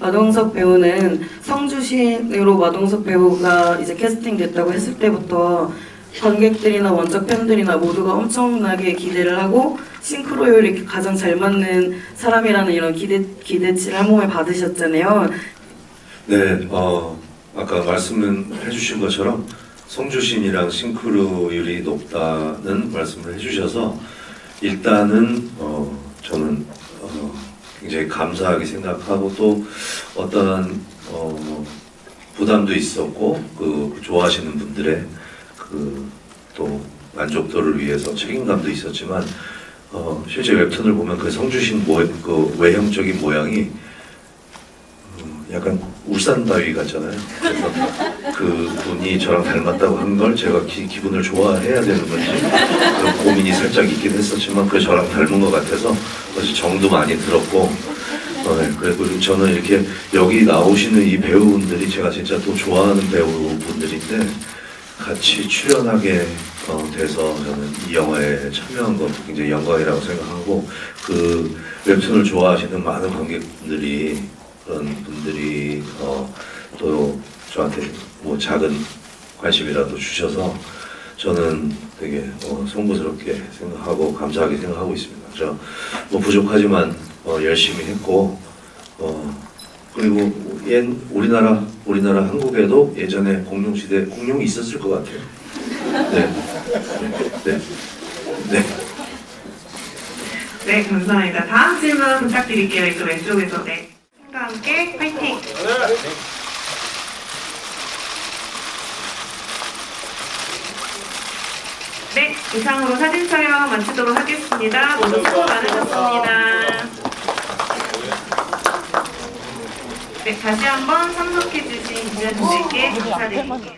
마동석 배우는 성주신으로 마동석 배우가 이제 캐스팅됐다고 했을 때부터 관객들이나 원작 팬들이나 모두가 엄청나게 기대를 하고 싱크로율이 가장 잘 맞는 사람이라는 이런 기대 기대치를 한 몸에 받으셨잖아요. 네, 어, 아까 말씀을 해주신 것처럼 성주신이랑 싱크로율이 높다는 말씀을 해주셔서 일단은 어, 저는 어, 굉장히 감사하게 생각하고 또 어떤 어, 부담도 있었고 그 좋아하시는 분들의 그 또 만족도를 위해서 책임감도 있었지만 어, 실제 웹툰을 보면 그 성주신 모, 그 외형적인 모양이 음, 약간 울산 바위 같잖아요. 그래서 그 분이 저랑 닮았다고 한 걸 제가 기, 기분을 좋아해야 되는 건지 그런 고민이 살짝 있긴 했었지만 그 저랑 닮은 것 같아서 사실 정도 많이 들었고 어, 네. 그리고 저는 이렇게 여기 나오시는 이 배우분들이 제가 진짜 또 좋아하는 배우분들인데 같이 출연하게 어, 돼서 저는 이 영화에 참여한 것도 굉장히 영광이라고 생각하고 그 웹툰을 좋아하시는 많은 관객분들이 그런 분들이 어, 또 저한테 뭐 작은 관심이라도 주셔서 저는 되게 어, 송구스럽게 생각하고 감사하게 생각하고 있습니다. 저뭐 부족하지만 어, 열심히 했고 어, 그리고 옛 우리나라 우리나라 한국에도 예전에 공룡 시대 공룡이 있었을 것 같아요. 네, 네, 네. 네, 감사합니다. 다음 질문 부탁드릴게요. 이쪽 왼쪽에서. 네. 팀과 함께 파이팅! 네, 이상으로 사진 촬영 마치도록 하겠습니다. 모두 수고 많으셨습니다. 네, 다시 한번 참석해주신 기자님들께 감사드릴게요.